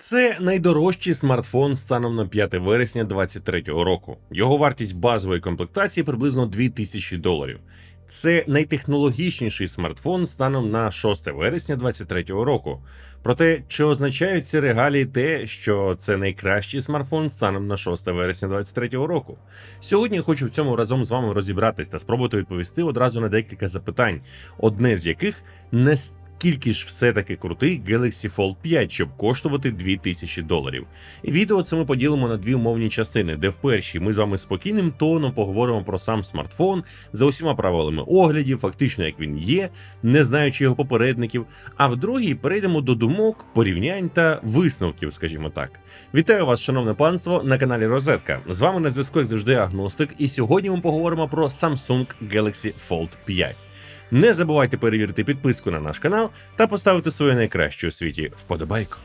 Це найдорожчий смартфон станом на 5 вересня 2023 року. Його вартість базової комплектації приблизно 2000 доларів. Це найтехнологічніший смартфон станом на 6 вересня 2023 року. Проте, чи означають ці регалії те, що це найкращий смартфон станом на 6 вересня 2023 року? Сьогодні я хочу в цьому разом з вами розібратись та спробувати відповісти одразу на декілька запитань, одне з яких не Скільки ж все-таки крутий Galaxy Fold 5, щоб коштувати 2000 доларів. Відео це ми поділимо на дві умовні частини, де в першій ми з вами спокійним тоном поговоримо про сам смартфон за усіма правилами оглядів, фактично як він є, не знаючи його попередників. А в другій перейдемо до думок, порівнянь та висновків, скажімо так. Вітаю вас, шановне панство, на каналі Розетка. З вами на зв'язку, як завжди, Агностик, і сьогодні ми поговоримо про Samsung Galaxy Fold 5. Не забувайте перевірити підписку на наш канал та поставити свою найкращу у світі вподобайку.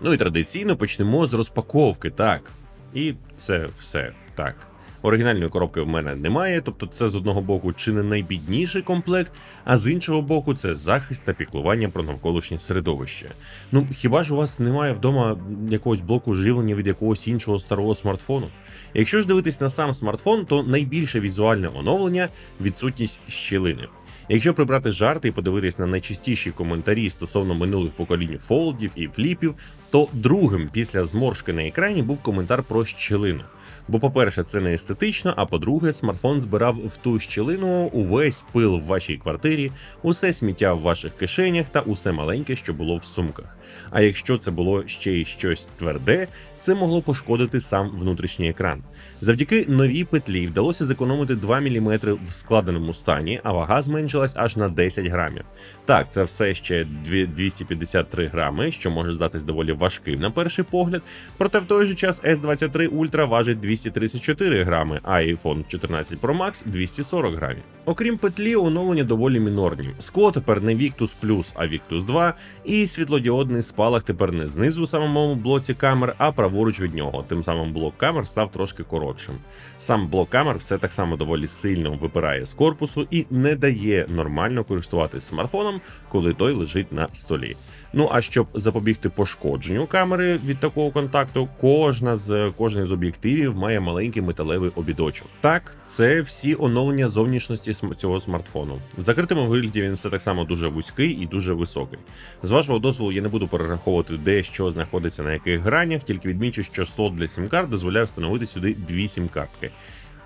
Ну і традиційно почнемо з розпаковки, так. І це все так. Оригінальної коробки в мене немає, тобто це з одного боку чи не найбідніший комплект, а з іншого боку, це захист та піклування про навколишнє середовище. Ну хіба ж у вас немає вдома якогось блоку живлення від якогось іншого старого смартфону? Якщо ж дивитись на сам смартфон, то найбільше візуальне оновлення відсутність щілини. Якщо прибрати жарти і подивитись на найчастіші коментарі стосовно минулих поколінь фолдів і фліпів, то другим після зморшки на екрані був коментар про щілину. Бо, по-перше, це не естетично, а по-друге, смартфон збирав в ту щілину увесь пил в вашій квартирі, усе сміття в ваших кишенях та усе маленьке, що було в сумках. А якщо це було ще й щось тверде, це могло пошкодити сам внутрішній екран. Завдяки новій петлі вдалося зекономити 2 мм в складеному стані, а вага зменшилась аж на 10 грамів. Так, це все ще 253 грами, що може здатись доволі важким на перший погляд. Проте в той же час S23 Ultra важить 234 грами, а iPhone 14 Pro Max 240 грамів. Окрім петлі, оновлення доволі мінорні. Скло тепер не Victus Plus, а Victus 2, і світлодіодний спалах тепер не знизу в самому блоці камер, а праворуч від нього. Тим самим блок камер став трошки коротшим. Сам блок камер все так само доволі сильно випирає з корпусу і не дає нормально користуватись смартфоном, коли той лежить на столі. Ну а щоб запобігти пошкодженню камери від такого контакту, кожна з кожний з об'єктивів має маленький металевий обідочок. Так, це всі оновлення зовнішності цього смартфону. В закритому вигляді він все так само дуже вузький і дуже високий. З вашого дозволу я не буду перераховувати, де що знаходиться на яких гранях, тільки відмічу, що слот для сім-карт дозволяє встановити сюди дві сім-картки.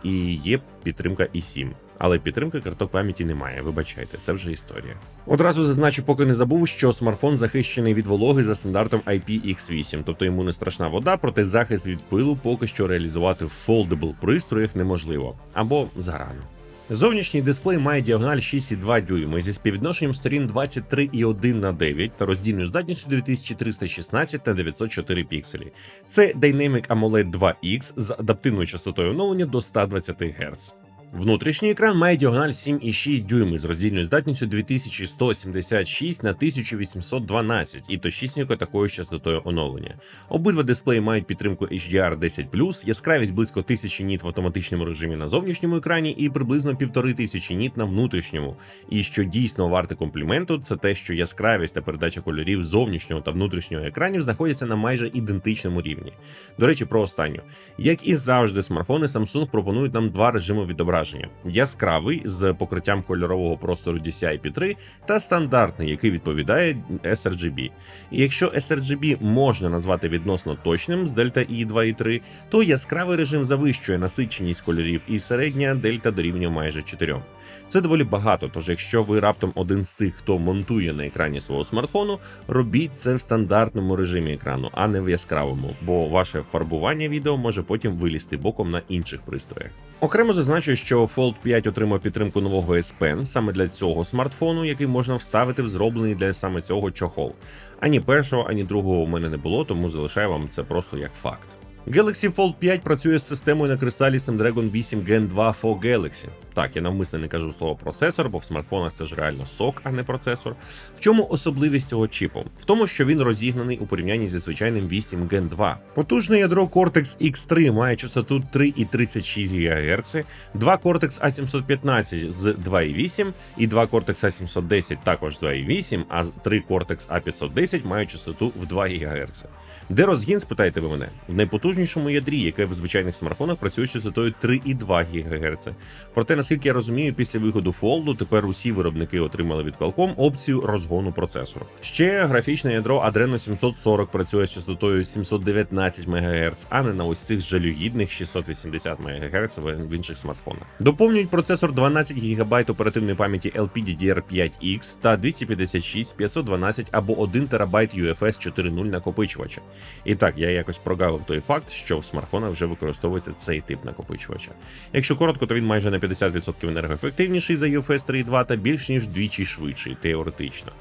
І є підтримка і 7 але підтримки карток пам'яті немає. Вибачайте, це вже історія. Одразу зазначу, поки не забув, що смартфон захищений від вологи за стандартом IPX8, тобто йому не страшна вода, проте захист від пилу поки що реалізувати в foldable пристроях неможливо або зарано. Зовнішній дисплей має діагональ 6,2 дюйми зі співвідношенням сторін 23,1 на 9 та роздільною здатністю 2316 на 904 пікселі. Це Dynamic AMOLED 2X з адаптивною частотою оновлення до 120 Гц. Внутрішній екран має діагональ 7,6 дюйми з роздільною здатністю 2176 на 1812 і точнісненько такою частотою оновлення. Обидва дисплеї мають підтримку HDR 10 яскравість близько 1000 ніт в автоматичному режимі на зовнішньому екрані і приблизно 1500 ніт на внутрішньому. І що дійсно варте компліменту, це те, що яскравість та передача кольорів зовнішнього та внутрішнього екранів знаходяться на майже ідентичному рівні. До речі, про останню. Як і завжди, смартфони Samsung пропонують нам два режими відображення зображення: яскравий з покриттям кольорового простору DCI-P3 та стандартний, який відповідає sRGB. І якщо sRGB можна назвати відносно точним з Delta E 2 і 3, то яскравий режим завищує насиченість кольорів, і середня дельта дорівнює майже 4. Це доволі багато. Тож, якщо ви раптом один з тих, хто монтує на екрані свого смартфону, робіть це в стандартному режимі екрану, а не в яскравому, бо ваше фарбування відео може потім вилізти боком на інших пристроях. Окремо зазначу, що Fold 5 отримав підтримку нового S Pen саме для цього смартфону, який можна вставити в зроблений для саме цього чохол. Ані першого, ані другого у мене не було, тому залишаю вам це просто як факт. Galaxy Fold 5 працює з системою на кристалі Snapdragon 8 Gen 2 for Galaxy. Так, я навмисно не кажу слово процесор, бо в смартфонах це ж реально сок, а не процесор. В чому особливість цього чіпу? В тому, що він розігнаний у порівнянні зі звичайним 8 Gen 2. Потужне ядро Cortex X3 має частоту 3,36 ГГц, два Cortex A715 з 2,8 і два Cortex A710 також 2,8, а три Cortex A510 мають частоту в 2 ГГц. Де розгін, спитаєте ви мене? В найпотужнішому ядрі, яке в звичайних смартфонах працює частотою 3,2 ГГц. Проте, наскільки я розумію, після виходу Fold тепер усі виробники отримали від Qualcomm опцію розгону процесору. Ще графічне ядро Adreno 740 працює з частотою 719 МГц, а не на ось цих жалюгідних 680 МГц в інших смартфонах. Доповнюють процесор 12 ГБ оперативної пам'яті LPDDR5X та 256, 512 або 1 ТБ UFS 4.0 накопичувача. І так, я якось прогавив той факт, що в смартфонах вже використовується цей тип накопичувача. Якщо коротко, то він майже на 50% енергоефективніший за UFS 3.2 та більш ніж двічі швидший, теоретично.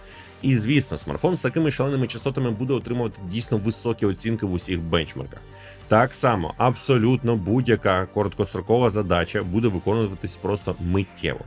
І звісно, смартфон з такими шаленими частотами буде отримувати дійсно високі оцінки в усіх бенчмарках. Так само, абсолютно будь-яка короткострокова задача буде виконуватись просто миттєво.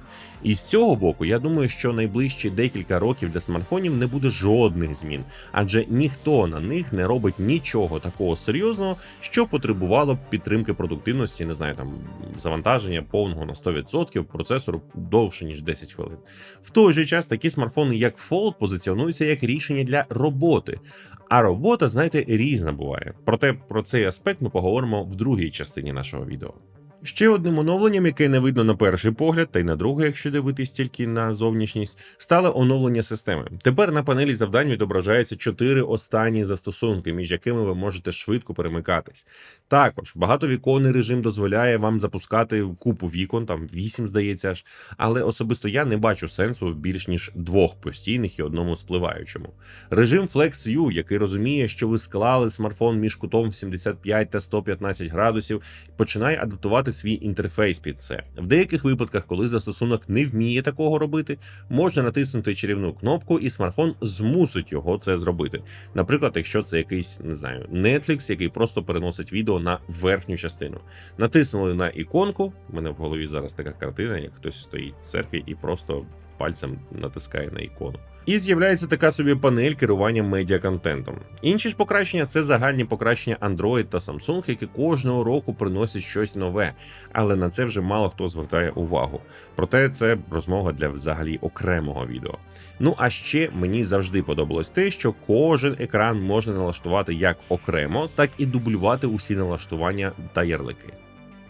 І з цього боку, я думаю, що найближчі декілька років для смартфонів не буде жодних змін, адже ніхто на них не робить нічого такого серйозного, що потребувало б підтримки продуктивності, не знаю, там завантаження повного на 100% процесору довше ніж 10 хвилин. В той же час такі смартфони, як Fold, позиціонуються як рішення для роботи. А робота, знаєте, різна буває. Проте про цей аспект ми поговоримо в другій частині нашого відео. Ще одним оновленням, яке не видно на перший погляд, та й на другий, якщо дивитись тільки на зовнішність, стало оновлення системи. Тепер на панелі завдань відображаються чотири останні застосунки, між якими ви можете швидко перемикатись. Також багатовіконний режим дозволяє вам запускати купу вікон, там вісім, здається аж. Але особисто я не бачу сенсу в більш ніж двох постійних і одному спливаючому. Режим Flex U, який розуміє, що ви склали смартфон між кутом 75 та 115 градусів, починає адаптувати свій інтерфейс під це. В деяких випадках, коли застосунок не вміє такого робити, можна натиснути чарівну кнопку, і смартфон змусить його це зробити. Наприклад, якщо це якийсь не знаю, Netflix, який просто переносить відео на верхню частину. Натиснули на іконку. У мене в голові зараз така картина, як хтось стоїть в церкві і просто пальцем натискає на ікону. І з'являється така собі панель керування медіаконтентом. Інші ж покращення це загальні покращення Android та Samsung, які кожного року приносять щось нове, але на це вже мало хто звертає увагу. Проте це розмова для взагалі окремого відео. Ну а ще мені завжди подобалось те, що кожен екран можна налаштувати як окремо, так і дублювати усі налаштування та ярлики.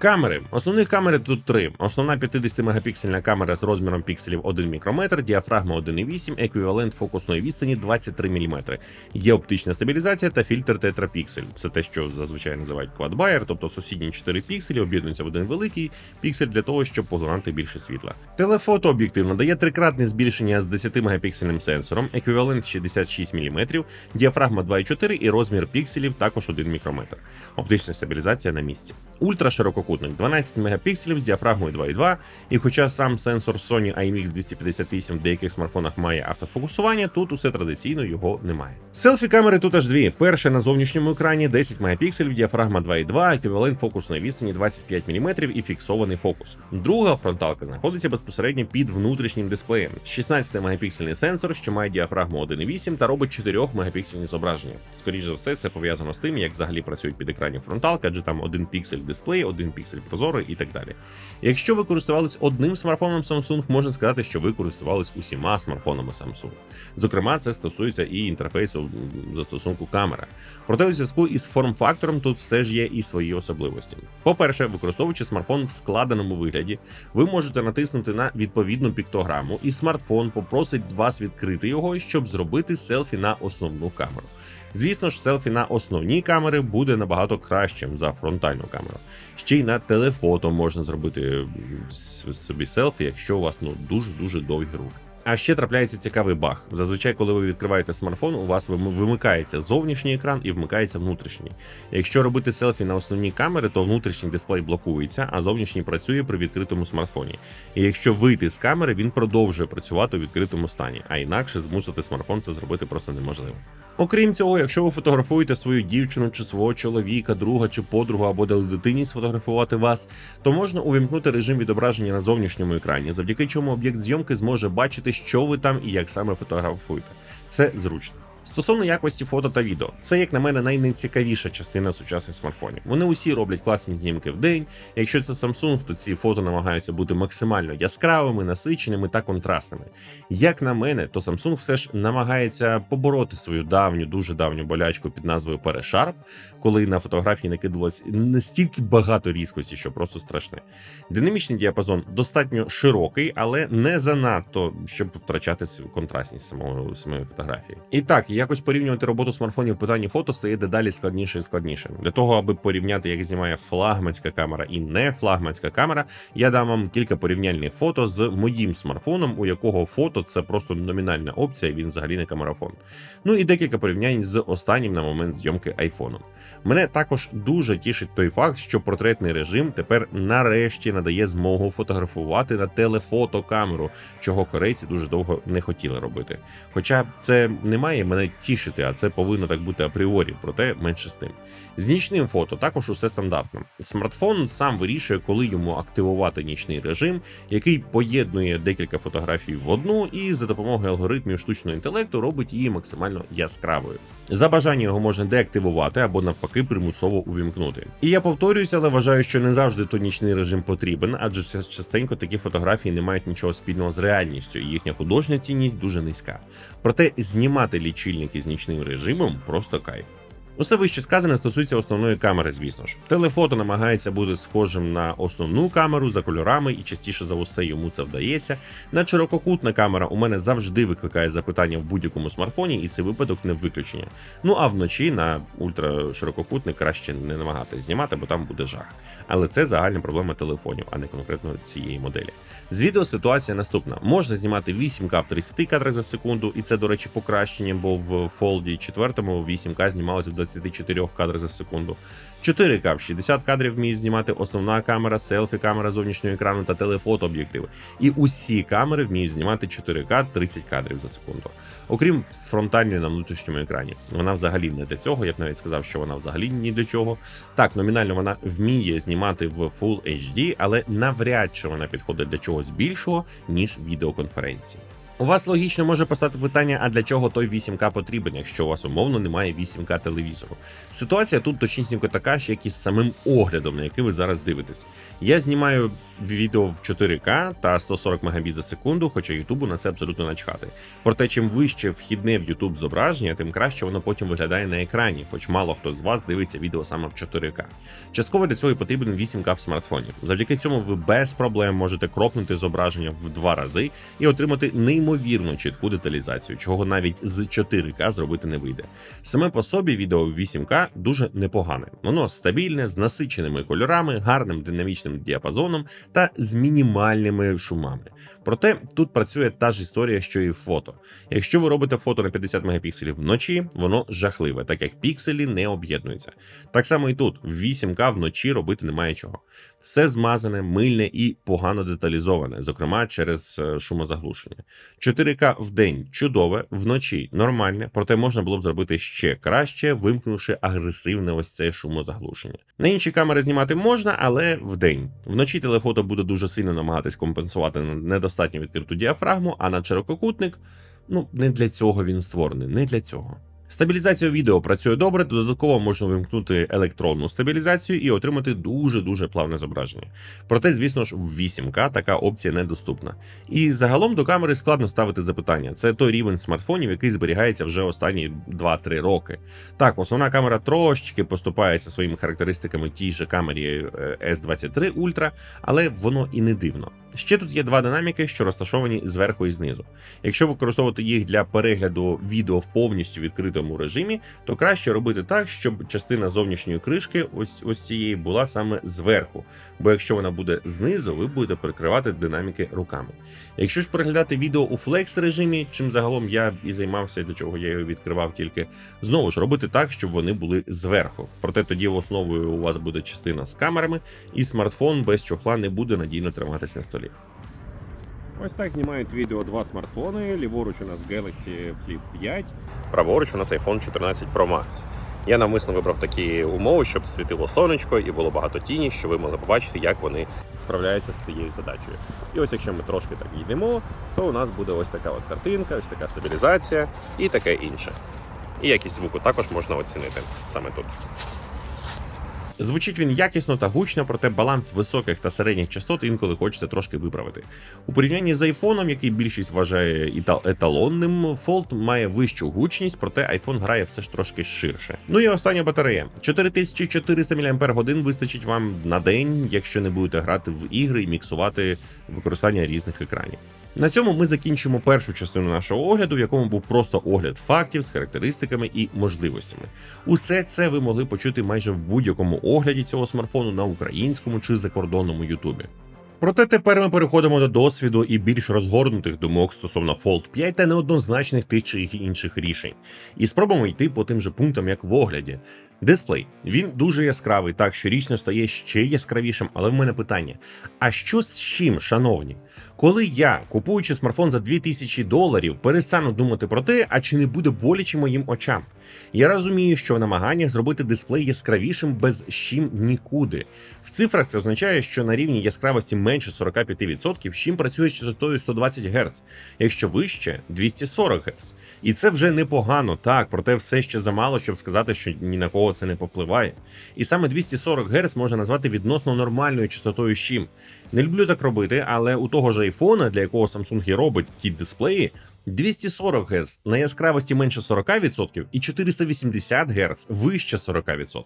Камери. Основних камери тут три. Основна 50-мегапіксельна камера з розміром пікселів 1 мікрометр, діафрагма 1,8, еквівалент фокусної відстані 23 мм. Є оптична стабілізація та фільтр тетрапіксель. Це те, що зазвичай називають квадбайер, тобто сусідні 4 пікселі об'єднуються в один великий піксель для того, щоб поглинати більше світла. Телефото об'єктив надає трикратне збільшення з 10 мегапіксельним сенсором, еквівалент 66 мм, діафрагма 2,4 і розмір пікселів також 1 мікрометр. Оптична стабілізація на місці. Ультра ширококутник 12 мегапікселів з діафрагмою 2,2. І хоча сам сенсор Sony IMX 258 в деяких смартфонах має автофокусування, тут усе традиційно його немає. Селфі камери тут аж дві. Перша на зовнішньому екрані 10 мегапікселів, діафрагма 2,2, еквівалент фокусної відстані 25 мм і фіксований фокус. Друга фронталка знаходиться безпосередньо під внутрішнім дисплеєм. 16 мегапіксельний сенсор, що має діафрагму 1,8 та робить 4 мегапіксельні зображення. Скоріше за все, це пов'язано з тим, як взагалі працюють під екрані фронталка, адже там один піксель дисплей, один піксель прозорий і так далі. Якщо ви користувались одним смартфоном Samsung, можна сказати, що ви користувались усіма смартфонами Samsung. Зокрема, це стосується і інтерфейсу застосунку камера. Проте у зв'язку із форм-фактором тут все ж є і свої особливості. По-перше, використовуючи смартфон в складеному вигляді, ви можете натиснути на відповідну піктограму, і смартфон попросить вас відкрити його, щоб зробити селфі на основну камеру. Звісно ж, селфі на основній камери буде набагато кращим за фронтальну камеру. Ще й на телефото можна зробити собі селфі, якщо у вас ну дуже дуже довгі руки. А ще трапляється цікавий баг. Зазвичай, коли ви відкриваєте смартфон, у вас вимикається зовнішній екран і вмикається внутрішній. Якщо робити селфі на основній камери, то внутрішній дисплей блокується, а зовнішній працює при відкритому смартфоні. І якщо вийти з камери, він продовжує працювати у відкритому стані, а інакше змусити смартфон це зробити просто неможливо. Окрім цього, якщо ви фотографуєте свою дівчину чи свого чоловіка, друга чи подругу або дали дитині сфотографувати вас, то можна увімкнути режим відображення на зовнішньому екрані, завдяки чому об'єкт зйомки зможе бачити, що ви там і як саме фотографуєте. Це зручно. Стосовно якості фото та відео, це, як на мене, найнецікавіша частина сучасних смартфонів. Вони усі роблять класні знімки в день. Якщо це Samsung, то ці фото намагаються бути максимально яскравими, насиченими та контрастними. Як на мене, то Samsung все ж намагається побороти свою давню, дуже давню болячку під назвою перешарп, коли на фотографії накидалось настільки багато різкості, що просто страшне. Динамічний діапазон достатньо широкий, але не занадто, щоб втрачати контрастність самого самої фотографії. І так, якось порівнювати роботу смартфонів в питанні фото стає дедалі складніше і складніше. Для того, аби порівняти, як знімає флагманська камера і не флагманська камера, я дам вам кілька порівняльних фото з моїм смартфоном, у якого фото це просто номінальна опція, і він взагалі не камерафон. Ну і декілька порівнянь з останнім на момент зйомки айфоном. Мене також дуже тішить той факт, що портретний режим тепер нарешті надає змогу фотографувати на телефотокамеру, чого корейці дуже довго не хотіли робити. Хоча це не має мене тішити, а це повинно так бути апріорі, проте менше з тим. З нічним фото також усе стандартно. Смартфон сам вирішує, коли йому активувати нічний режим, який поєднує декілька фотографій в одну, і за допомогою алгоритмів штучного інтелекту робить її максимально яскравою. За бажання його можна деактивувати або навпаки примусово увімкнути. І я повторююся, але вважаю, що не завжди то нічний режим потрібен, адже частенько такі фотографії не мають нічого спільного з реальністю, і їхня художня цінність дуже низька. Проте знімати лічильники з нічним режимом просто кайф. Усе вище сказане стосується основної камери, звісно ж. Телефото намагається бути схожим на основну камеру за кольорами, і частіше за усе йому це вдається. На ширококутна камера у мене завжди викликає запитання в будь-якому смартфоні, і цей випадок не виключення. Ну а вночі на ультраширококутник краще не намагатись знімати, бо там буде жах. Але це загальна проблема телефонів, а не конкретно цієї моделі. З відео ситуація наступна: можна знімати 8К в 30 кадрах за секунду, і це, до речі, покращення, бо в Fold 4 8К знімалося в 24 кадрах за секунду. 4К в 60 кадрів вміють знімати основна камера, селфі, камера зовнішнього екрану та телефото об'єктиви. І усі камери вміють знімати 4К 30 кадрів за секунду. Окрім фронтальної на внутрішньому екрані. Вона взагалі не для цього. Я б навіть сказав, що вона взагалі ні для чого. Так, номінально вона вміє знімати в Full HD, але навряд чи вона підходить для чогось більшого, ніж відеоконференції. У вас логічно може постати питання, а для чого той 8К потрібен, якщо у вас умовно немає 8К телевізору. Ситуація тут точнісінько така ж, як і з самим оглядом, на який ви зараз дивитесь. Я знімаю відео в 4К та 140 Мбіт за секунду, хоча Ютубу на це абсолютно начхати. Проте, чим вище вхідне в Ютуб зображення, тим краще воно потім виглядає на екрані, хоч мало хто з вас дивиться відео саме в 4К. Частково для цього і потрібен 8К в смартфоні. Завдяки цьому ви без проблем можете кропнути зображення в два рази і отримати неймовірно чітку деталізацію, чого навіть з 4К зробити не вийде. Саме по собі відео в 8К дуже непогане. Воно стабільне, з насиченими кольорами, гарним динамічним діапазоном та з мінімальними шумами. Проте тут працює та ж історія, що і фото. Якщо ви робите фото на 50 мегапікселів вночі, воно жахливе, так як пікселі не об'єднуються. Так само і тут в 8К вночі робити немає чого. Все змазане, мильне і погано деталізоване, зокрема через е, шумозаглушення. 4К в день чудове, вночі нормальне, проте можна було б зробити ще краще, вимкнувши агресивне ось це шумозаглушення. На інші камери знімати можна, але в день. Вночі телефото буде дуже сильно намагатись компенсувати недостатньо відкриту діафрагму, а на ширококутник ну не для цього він створений, не для цього. Стабілізація відео працює добре, додатково можна вимкнути електронну стабілізацію і отримати дуже-дуже плавне зображення. Проте, звісно ж, в 8К така опція недоступна. І загалом до камери складно ставити запитання. Це той рівень смартфонів, який зберігається вже останні 2-3 роки. Так, основна камера трошечки поступається своїми характеристиками тій же камері е, S23 Ultra, але воно і не дивно. Ще тут є два динаміки, що розташовані зверху і знизу. Якщо використовувати їх для перегляду відео в повністю відкритому режимі, то краще робити так, щоб частина зовнішньої кришки, ось ось цієї, була саме зверху. Бо якщо вона буде знизу, ви будете прикривати динаміки руками. Якщо ж переглядати відео у флекс режимі, чим загалом я і займався, для чого я його відкривав тільки знову ж робити так, щоб вони були зверху. Проте тоді основою у вас буде частина з камерами, і смартфон без чохла не буде надійно триматися на столі. Ось так знімають відео два смартфони. Ліворуч у нас Galaxy Flip 5, праворуч у нас iPhone 14 Pro Max. Я навмисно вибрав такі умови, щоб світило сонечко і було багато тіні, щоб ви могли побачити, як вони справляються з цією задачею. І ось якщо ми трошки так йдемо, то у нас буде ось така от картинка, ось така стабілізація і таке інше. І якість звуку також можна оцінити саме тут. Звучить він якісно та гучно, проте баланс високих та середніх частот інколи хочеться трошки виправити. У порівнянні з айфоном, який більшість вважає еталонним, Fold має вищу гучність, проте iPhone грає все ж трошки ширше. Ну і остання батарея. 4400 мАч вистачить вам на день, якщо не будете грати в ігри і міксувати використання різних екранів. На цьому ми закінчимо першу частину нашого огляду, в якому був просто огляд фактів з характеристиками і можливостями. Усе це ви могли почути майже в будь-якому огляді цього смартфону на українському чи закордонному Ютубі. Проте тепер ми переходимо до досвіду і більш розгорнутих думок стосовно Fold 5 та неоднозначних тих чи інших рішень. І спробуємо йти по тим же пунктам, як в огляді. Дисплей. Він дуже яскравий, так щорічно стає ще яскравішим, але в мене питання: а що з чим, шановні? Коли я, купуючи смартфон за 2000 доларів, перестану думати про те, а чи не буде боляче моїм очам? Я розумію, що в намаганнях зробити дисплей яскравішим без чим нікуди. В цифрах це означає, що на рівні яскравості менше 45% чим працює з частотою 120 Гц, якщо вище 240 Гц. І це вже непогано, так, проте все ще замало, щоб сказати, що ні на кого це не попливає. І саме 240 Гц можна назвати відносно нормальною частотою щим. Не люблю так робити, але у того ж айфона, для якого Samsung і робить ті дисплеї, 240 Гц на яскравості менше 40% і 480 Гц вище 40%.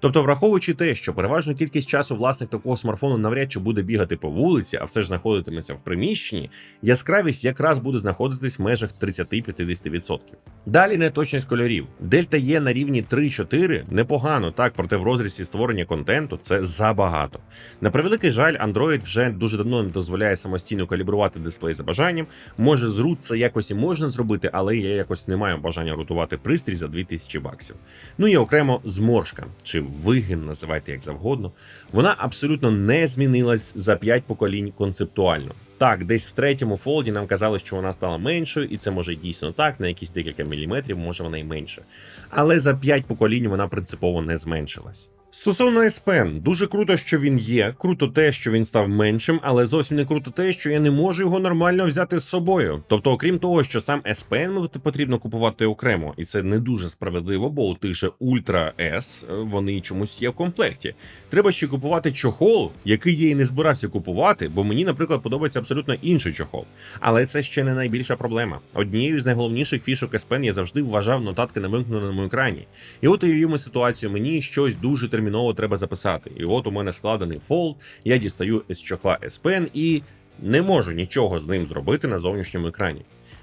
Тобто, враховуючи те, що переважну кількість часу власник такого смартфону навряд чи буде бігати по вулиці, а все ж знаходитиметься в приміщенні, яскравість якраз буде знаходитись в межах 30-50%. Далі неточність кольорів. Дельта є на рівні 3-4 непогано, так, проте в розрізі створення контенту це забагато. На превеликий жаль, Android вже дуже давно не дозволяє самостійно калібрувати дисплей за бажанням. Може, з root це якось і можна зробити, але я якось не маю бажання рутувати пристрій за 2000 баксів. Ну і окремо зморшка чи вигин, називайте як завгодно. Вона абсолютно не змінилась за 5 поколінь концептуально. Так, десь в третьому фолді нам казали, що вона стала меншою, і це може дійсно так, на якісь декілька міліметрів, може вона й менше. Але за 5 поколінь вона принципово не зменшилась. Стосовно Pen, дуже круто, що він є. Круто те, що він став меншим, але зовсім не круто те, що я не можу його нормально взяти з собою. Тобто, окрім того, що сам Pen потрібно купувати окремо, і це не дуже справедливо, бо у тих же Ultra S е, вони чомусь є в комплекті. Треба ще купувати чохол, який я і не збирався купувати, бо мені, наприклад, подобається абсолютно інший чохол. Але це ще не найбільша проблема. Однією з найголовніших фішок Pen я завжди вважав нотатки на вимкненому екрані. І от уявімо ситуацію, мені щось дуже терміново треба записати. І от у мене складений фолд, я дістаю з чохла S Pen і не можу нічого з ним зробити на зовнішньому екрані.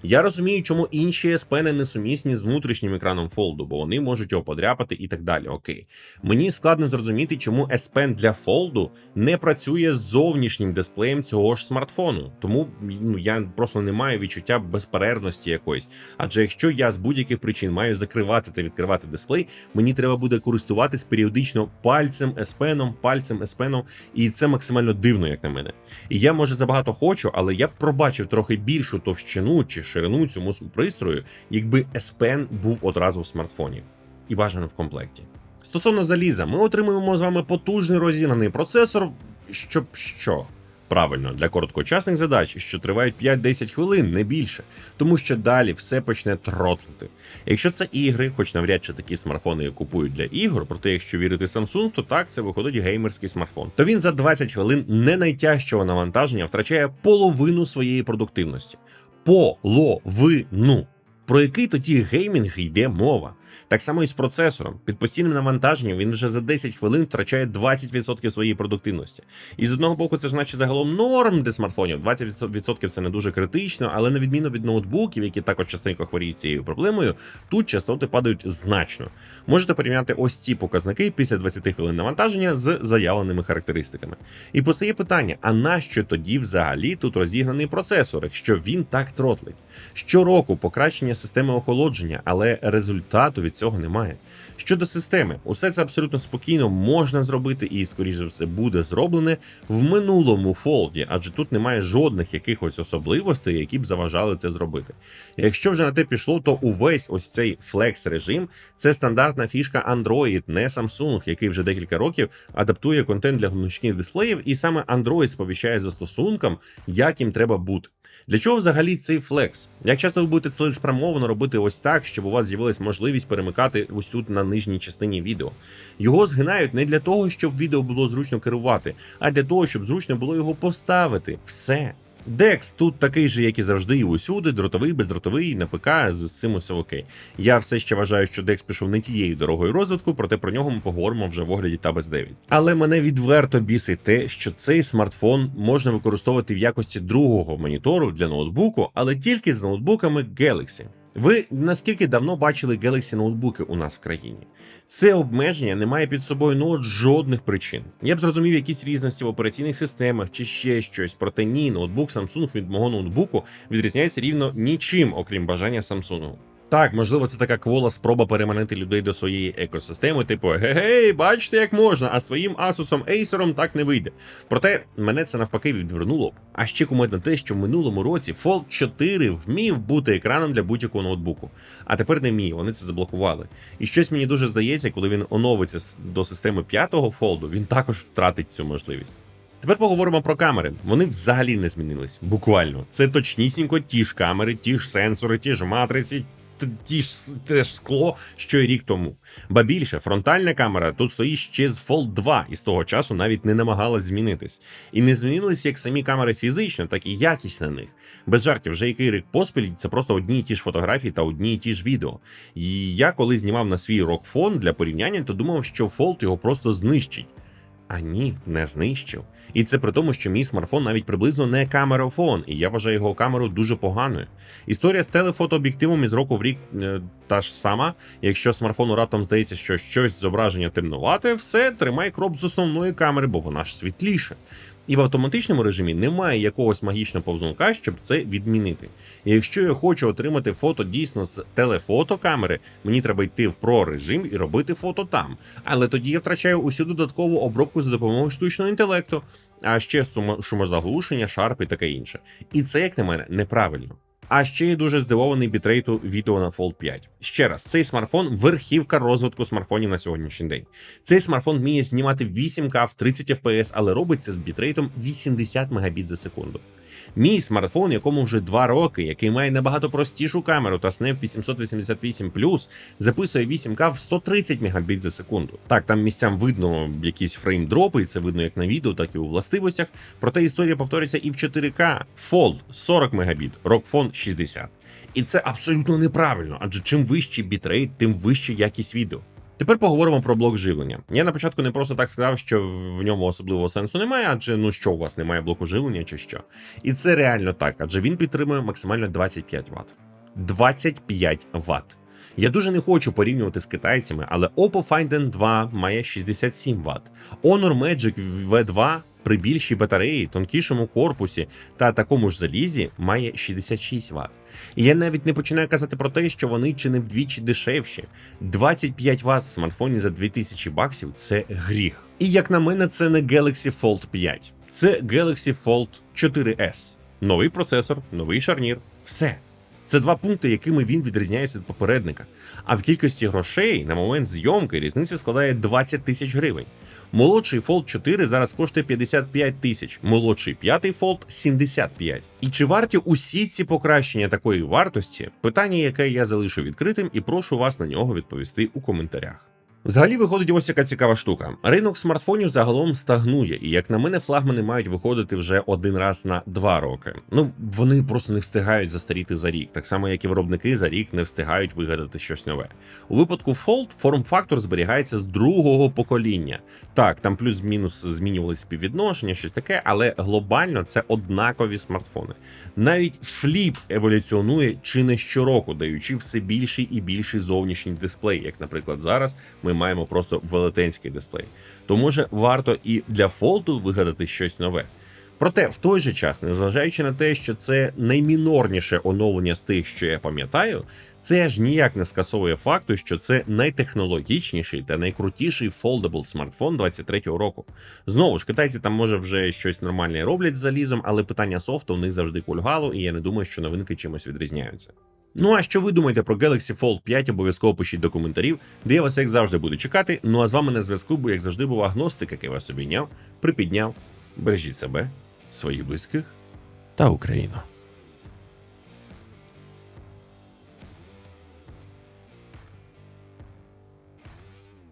Я розумію, чому інші S Pen несумісні з внутрішнім екраном фолду, бо вони можуть його подряпати і так далі. Окей. Мені складно зрозуміти, чому S Pen для фолду не працює з зовнішнім дисплеєм цього ж смартфону. Тому ну, я просто не маю відчуття безперервності якоїсь. Адже якщо я з будь-яких причин маю закривати та відкривати дисплей, мені треба буде користуватись періодично пальцем S Pen, пальцем S Pen, і це максимально дивно, як на мене. І я може забагато хочу, але я б пробачив трохи більшу товщину чи ширину цьому пристрою, якби S Pen був одразу в смартфоні і бажано в комплекті. Стосовно заліза, ми отримуємо з вами потужний розігнаний процесор, щоб що? Правильно, для короткочасних задач, що тривають 5-10 хвилин, не більше, тому що далі все почне тротлити. Якщо це ігри, хоч навряд чи такі смартфони купують для ігор, проте якщо вірити Samsung, то так це виходить геймерський смартфон. То він за 20 хвилин не найтяжчого навантаження втрачає половину своєї продуктивності. Половину. Про який тоді геймінг йде мова? Так само і з процесором. Під постійним навантаженням він вже за 10 хвилин втрачає 20% своєї продуктивності. І з одного боку, це ж наче загалом норм для смартфонів. 20% це не дуже критично, але на відміну від ноутбуків, які також частенько хворіють цією проблемою, тут частоти падають значно. Можете порівняти ось ці показники після 20 хвилин навантаження з заявленими характеристиками. І постає питання: а нащо тоді взагалі тут розігнаний процесор, якщо він так тротлить? Щороку покращення системи охолодження, але результату від цього немає. Щодо системи, усе це абсолютно спокійно можна зробити і, скоріш за все, буде зроблене в минулому фолді, адже тут немає жодних якихось особливостей, які б заважали це зробити. Якщо вже на те пішло, то увесь ось цей флекс режим це стандартна фішка Android, не Samsung, який вже декілька років адаптує контент для гнучких дисплеїв, і саме Android сповіщає застосункам, як їм треба бути. Для чого взагалі цей флекс? Як часто ви будете цілеспрямовано робити ось так, щоб у вас з'явилась можливість перемикати ось тут на нижній частині відео? Його згинають не для того, щоб відео було зручно керувати, а для того, щоб зручно було його поставити. Все. Dex тут такий же, як і завжди, і усюди, дротовий, бездротовий, на ПК з цим усе окей. Я все ще вважаю, що Dex пішов не тією дорогою розвитку, проте про нього ми поговоримо вже в огляді Tab S9. Але мене відверто бісить те, що цей смартфон можна використовувати в якості другого монітору для ноутбуку, але тільки з ноутбуками Galaxy. Ви наскільки давно бачили Galaxy ноутбуки у нас в країні? Це обмеження не має під собою ну от жодних причин. Я б зрозумів якісь різності в операційних системах чи ще щось. Проте ні, ноутбук Samsung від мого ноутбуку відрізняється рівно нічим, окрім бажання Samsung. Так, можливо, це така квола спроба переманити людей до своєї екосистеми, типу гей, бачите, як можна, а твоїм Asus Acer так не вийде. Проте мене це навпаки відвернуло. А ще кумедно те, що в минулому році Fold 4 вмів бути екраном для будь-якого ноутбуку, а тепер не вміє, вони це заблокували. І щось мені дуже здається, коли він оновиться до системи п'ятого фолду, він також втратить цю можливість. Тепер поговоримо про камери. Вони взагалі не змінились. Буквально. Це точнісінько ті ж камери, ті ж сенсори, ті ж матриці, ті ж те ж скло, що й рік тому. Ба більше, фронтальна камера тут стоїть ще з Fold 2 і з того часу навіть не намагалась змінитись. І не змінились як самі камери фізично, так і якість на них. Без жартів, вже який рік поспіль це просто одні і ті ж фотографії та одні і ті ж відео. І я коли знімав на свій рок-фон для порівняння, то думав, що Fold його просто знищить. А ні, не знищив. І це при тому, що мій смартфон навіть приблизно не камерофон, і я вважаю його камеру дуже поганою. Історія з телефотооб'єктивом із року в рік е, та ж сама. Якщо смартфону раптом здається, що щось зображення темнувате, все тримай кроп з основної камери, бо вона ж світліше. І в автоматичному режимі немає якогось магічного повзунка, щоб це відмінити. І якщо я хочу отримати фото дійсно з телефотокамери, мені треба йти в про режим і робити фото там. Але тоді я втрачаю усю додаткову обробку за допомогою штучного інтелекту, а ще шумозаглушення, шарп і таке інше. І це, як на мене, неправильно. А ще я дуже здивований бітрейту відео на Fold 5. Ще раз, цей смартфон верхівка розвитку смартфонів на сьогоднішній день. Цей смартфон вміє знімати 8К в 30 FPS, але робиться з бітрейтом 80 Мбіт за секунду. Мій смартфон, якому вже 2 роки, який має набагато простішу камеру та Snap 888 записує 8К в 130 Мбіт за секунду. Так, там місцям видно якісь фреймдропи, і це видно як на відео, так і у властивостях. Проте історія повторюється і в 4К. Fold 40 Мбіт, Rockfon 60. І це абсолютно неправильно, адже чим вищий бітрейт, тим вища якість відео. Тепер поговоримо про блок живлення. Я на початку не просто так сказав, що в ньому особливого сенсу немає, адже ну що у вас немає блоку живлення чи що. І це реально так, адже він підтримує максимально 25 Вт. 25 Вт. Я дуже не хочу порівнювати з китайцями, але Oppo Find N2 має 67 Вт. Honor Magic V2 при більшій батареї, тонкішому корпусі та такому ж залізі має 66 Вт. І я навіть не починаю казати про те, що вони чи не вдвічі дешевші. 25 Вт в смартфоні за 2000 баксів це гріх. І як на мене, це не Galaxy Fold 5, це Galaxy Fold 4S. Новий процесор, новий шарнір, все. Це два пункти, якими він відрізняється від попередника. А в кількості грошей на момент зйомки різниця складає 20 тисяч гривень. Молодший Fold 4 зараз коштує 55 тисяч, молодший п'ятий Fold 75. І чи варті усі ці покращення такої вартості? Питання, яке я залишу відкритим, і прошу вас на нього відповісти у коментарях. Взагалі виходить ось яка цікава штука. Ринок смартфонів загалом стагнує, і як на мене, флагмани мають виходити вже один раз на два роки. Ну вони просто не встигають застаріти за рік, так само як і виробники за рік не встигають вигадати щось нове. У випадку Fold форм-фактор зберігається з другого покоління. Так, там плюс-мінус змінювалися співвідношення, щось таке, але глобально це однакові смартфони. Навіть фліп еволюціонує чи не щороку, даючи все більший і більший зовнішній дисплей, як, наприклад, зараз ми маємо просто велетенський дисплей. То може варто і для фолду вигадати щось нове. Проте в той же час, незважаючи на те, що це наймінорніше оновлення з тих, що я пам'ятаю, це ж ніяк не скасовує факту, що це найтехнологічніший та найкрутіший foldable смартфон 23-го року. Знову ж, китайці там може вже щось нормальне роблять з залізом, але питання софту у них завжди кульгало, і я не думаю, що новинки чимось відрізняються. Ну а що ви думаєте про Galaxy Fold 5, обов'язково пишіть до коментарів, де я вас як завжди буду чекати. Ну а з вами на зв'язку, бо як завжди був агностик, який вас обійняв, припідняв. Бережіть себе, своїх близьких та Україну.